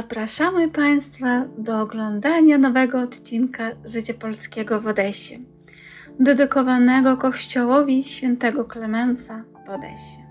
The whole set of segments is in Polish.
Zapraszamy Państwa do oglądania nowego odcinka Życia Polskiego w Odesie, dedykowanego kościołowi świętego Klemensa w Odesie.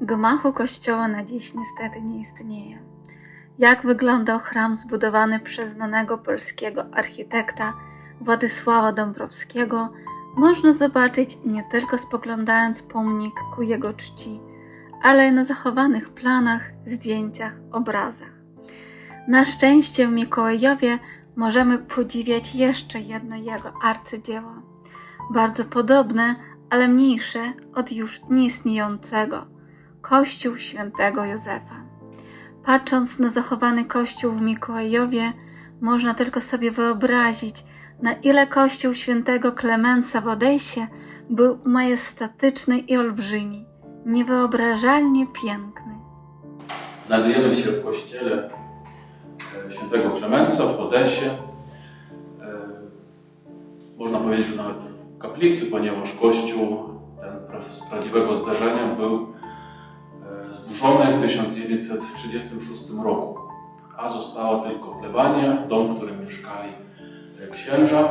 Gmachu kościoła na dziś niestety nie istnieje. Jak wyglądał chram zbudowany przez znanego polskiego architekta Władysława Dąbrowskiego, można zobaczyć nie tylko spoglądając pomnik ku jego czci, ale na zachowanych planach, zdjęciach, obrazach. Na szczęście w Mikołajowie możemy podziwiać jeszcze jedno jego arcydzieło, bardzo podobne, ale mniejsze od już nieistniejącego Kościół świętego Józefa. Patrząc na zachowany kościół w Mikołajowie, można tylko sobie wyobrazić, na ile kościół świętego Klemensa w Odesie był majestatyczny i olbrzymi, niewyobrażalnie piękny. Znajdujemy się w kościele świętego Klemensa w Odesie. E, Można powiedzieć, że nawet w kaplicy, ponieważ kościół ten z prawdziwego zdarzenia był e, zburzony w 1936 roku, a została tylko plebania, dom, w którym mieszkali e, księża.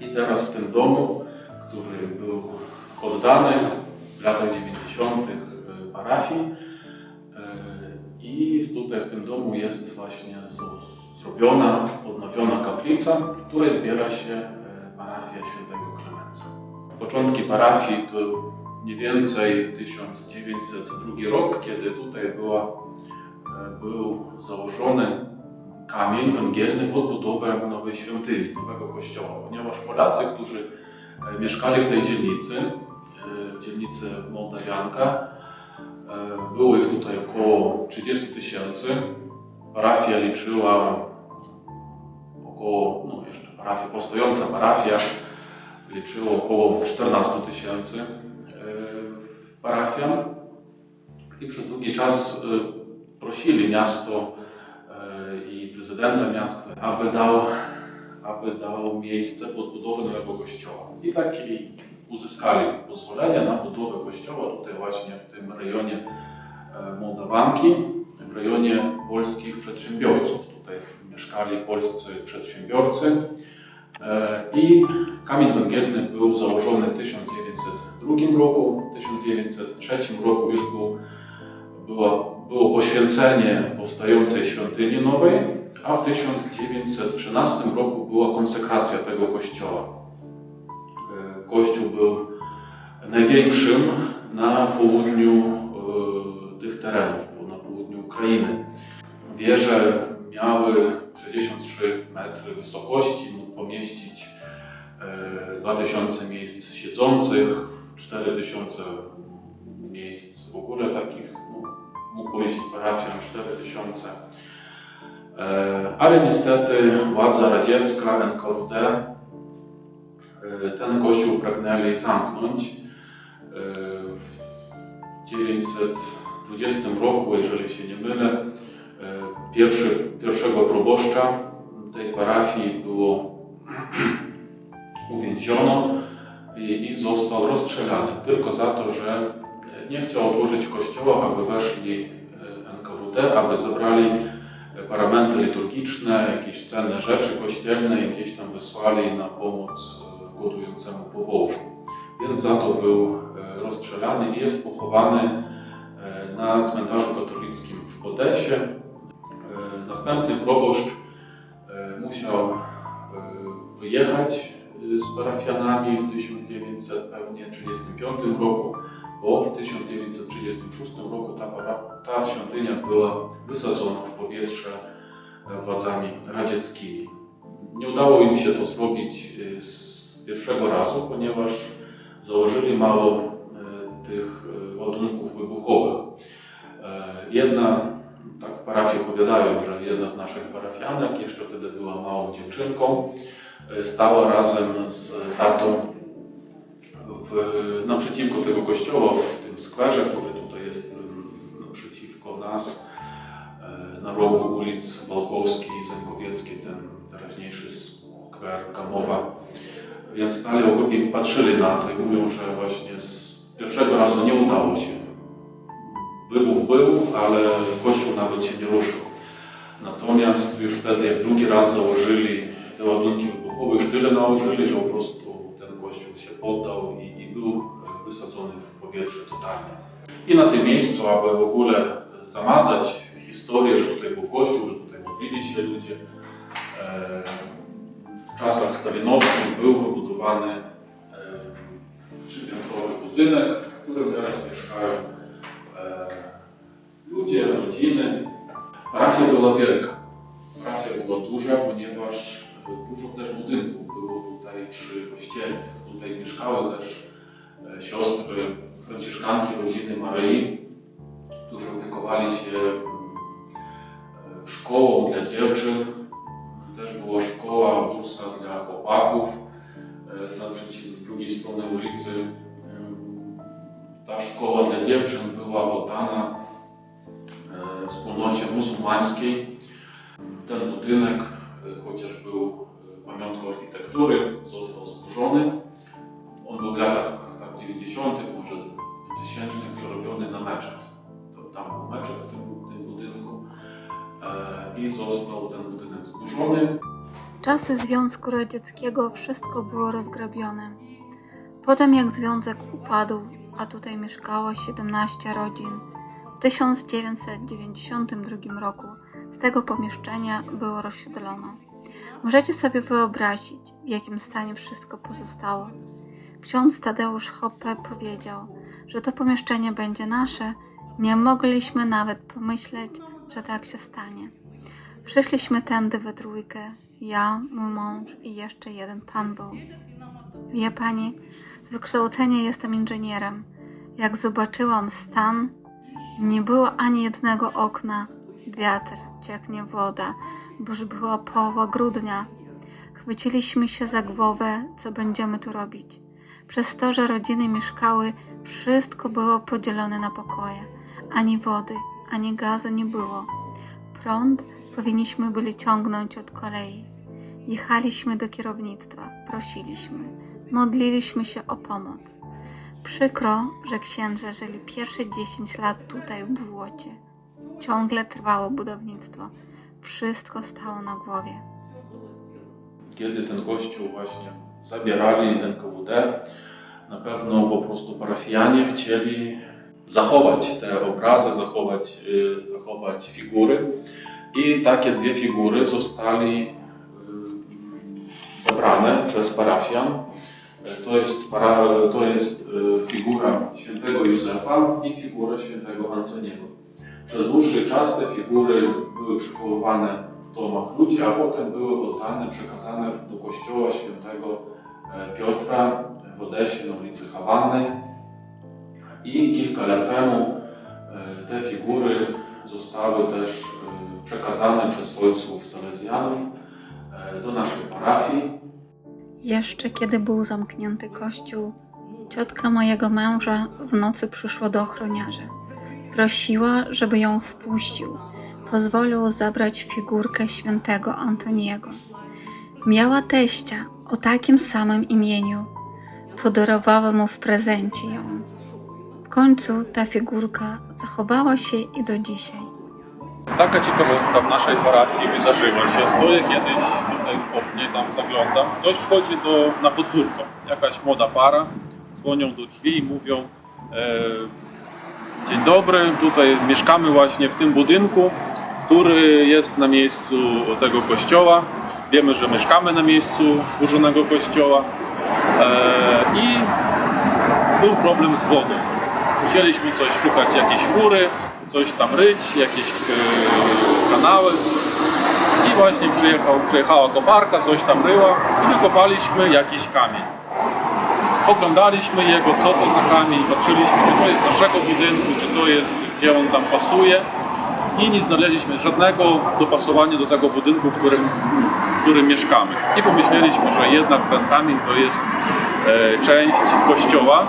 I teraz w tym domu, który był oddany w latach 90. e, parafii, I tutaj w tym domu jest właśnie zrobiona, odnowiona kaplica, w której zbiera się e, parafia świętego Klemensa. Początki parafii to mniej więcej 1902 rok, kiedy tutaj była, e, był założony kamień węgielny pod budowę nowej świątyni, nowego kościoła, ponieważ Polacy, którzy e, mieszkali w tej dzielnicy, dzielnicy Mołdawianka, Było ich tutaj około 30 tysięcy. Parafia liczyła około, no jeszcze parafia, postojąca parafia liczyła około 14 tysięcy e, parafian. I przez długi czas e, prosili miasto e, i prezydenta miasta, aby dał, aby dał miejsce pod budowę nowego kościoła. I taki uzyskali pozwolenie na budowę kościoła tutaj właśnie w tym rejonie e, Mołdawanki, w rejonie polskich przedsiębiorców. Tutaj mieszkali polscy przedsiębiorcy E, i kamień węgielny był założony w 1902 roku. W 1903 roku już był, było, było poświęcenie powstającej świątyni nowej, a w 1913 roku była konsekracja tego kościoła. E, Kościół był największym na południu e, tych terenów, na południu Ukrainy. Wieże miały 63 metry wysokości, mógł pomieścić e, 2000 miejsc siedzących, 4000 miejsc w ogóle takich, no, mógł pomieścić parafian 4000. E, Ale niestety władza radziecka, NKWD, e, ten kościół pragnęli zamknąć. E, W 1920 roku, jeżeli się nie mylę, e, pierwszy, pierwszego proboszcza tej parafii było uwięziono i, i został rozstrzelany tylko za to, że nie chciał otworzyć kościoła, aby weszli e, NKWD, aby zabrali paramenty liturgiczne, jakieś cenne rzeczy kościelne i gdzieś tam wysłali na pomoc głodującemu Powążu. Więc za to był e, rozstrzelany i jest pochowany e, na cmentarzu katolickim w Odesie. E, Następny proboszcz musiał wyjechać z parafianami w 1935 roku, bo w 1936 roku ta, ta świątynia była wysadzona w powietrze władzami radzieckimi. Nie udało im się to zrobić z pierwszego razu, ponieważ założyli mało e, tych e, ładunków wybuchowych. E, Jedna, tak w parafii opowiadają, że jedna z naszych parafianek, jeszcze wtedy była małą dziewczynką, stała razem z tatą w, naprzeciwko tego kościoła, w tym skwerze, który tutaj jest naprzeciwko nas, na rogu ulic Walkowskiej i Zękowieckiej, ten teraźniejszy skwer Gamowa. Więc stali obok patrzyli na to i mówią, że właśnie z pierwszego razu nie udało się. Wybuch był, ale kościół nawet się nie ruszył. Natomiast już wtedy, jak drugi raz założyli te ładunki wybuchowe, już tyle nałożyli, że po prostu ten kościół się poddał i, i był wysadzony w powietrze totalnie. I na tym miejscu, aby w ogóle zamazać historię, że tutaj był kościół, że tutaj modlili się ludzie, e, w czasach stalinowskich był wybudowany e, budynek, w którym teraz mieszkają e, ludzie, rodziny. Parafia była wielka. Parafia była duża, ponieważ e, dużo też budynków było tutaj przy kościele. Tutaj mieszkały też e, siostry, franciszkanki rodziny Maryi, którzy opiekowali się mm, szkołą dla dziewczyn. Też była szkoła bursa dla chłopaków e, naprzeciw z drugiej strony ulicy. Em, Ta szkoła dla dziewczyn była oddana e, wspólnocie muzułmańskiej. Ten budynek, e, chociaż był e, pamiątką architektury, został zburzony. On był w latach tak, 90., może 2000 przerobiony na meczet. Tam był meczet w tym, tym budynku e, i został ten budynek zburzony. Czasy Związku Radzieckiego wszystko było rozgrabione. Potem jak związek upadł, a tutaj mieszkało 17 rodzin, w 1992 roku z tego pomieszczenia było rozsiedlono. Możecie sobie wyobrazić, w jakim stanie wszystko pozostało. Ksiądz Tadeusz Hoppe powiedział, że to pomieszczenie będzie nasze. Nie mogliśmy nawet pomyśleć, że tak się stanie. Przyszliśmy tędy we trójkę, ja, mój mąż i jeszcze jeden pan był. Wie pani, z wykształcenia jestem inżynierem. Jak zobaczyłam stan, nie było ani jednego okna. Wiatr, cieknie woda, bo już była połowa grudnia. Chwyciliśmy się za głowę, co będziemy tu robić. Przez to, że rodziny mieszkały, wszystko było podzielone na pokoje. Ani wody, ani gazu nie było. Prąd powinniśmy byli ciągnąć od kolei. Jechaliśmy do kierownictwa, prosiliśmy, modliliśmy się o pomoc. Przykro, że księże żyli pierwsze 10 lat tutaj w błocie. Ciągle trwało budownictwo. Wszystko stało na głowie. kiedy ten kościół właśnie zabierali NKWD, na pewno po prostu parafianie chcieli zachować te obrazy, zachować, y, zachować figury. I takie dwie figury zostali y, zabrane przez parafian. To jest, para, to jest y, figura świętego Józefa i figura świętego Antoniego. Przez dłuższy czas te figury były przechowywane w domach ludzi, a potem były oddane, przekazane do kościoła świętego e, Piotra w Odesie na ulicy Hawannej. I kilka lat temu e, te figury zostały też e, przekazane przez ojców salezjanów e, do naszej parafii. Jeszcze kiedy był zamknięty kościół, ciotka mojego męża w nocy przyszła do ochroniarza. Prosiła, żeby ją wpuścił. Pozwolił zabrać figurkę świętego Antoniego. Miała teścia o takim samym imieniu. Podarowała mu w prezencie ją. W końcu ta figurka zachowała się i do dzisiaj. Taka ciekawostka w naszej parafii wydarzyła się. Stoję kiedyś tutaj w oknie, tam zaglądam. Ktoś wchodzi do, na podwórko. Jakaś młoda para. Dzwonią do drzwi i mówią e, Dzień dobry, tutaj mieszkamy właśnie w tym budynku, który jest na miejscu tego kościoła. Wiemy, że mieszkamy na miejscu zburzonego kościoła e, i był problem z wodą. Musieliśmy coś szukać, jakieś rury, coś tam ryć, jakieś e, kanały. I właśnie przyjechał, przyjechała koparka, coś tam ryła i wykopaliśmy jakiś kamień. Oglądaliśmy jego, co to za kamień, patrzyliśmy, czy to jest naszego budynku, czy to jest, gdzie on tam pasuje. I nie znaleźliśmy żadnego dopasowania do tego budynku, w którym, w którym mieszkamy. I pomyśleliśmy, że jednak ten kamień to jest e, część kościoła.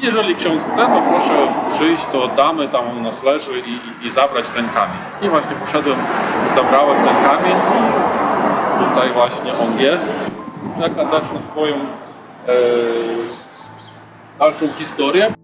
Jeżeli ksiądz chce, to proszę przyjść, to oddamy, tam on nas leży i, i, i zabrać ten kamień. I właśnie poszedłem, zabrałem ten kamień i tutaj właśnie on jest. Czeka też na swoją e, dalszą historię.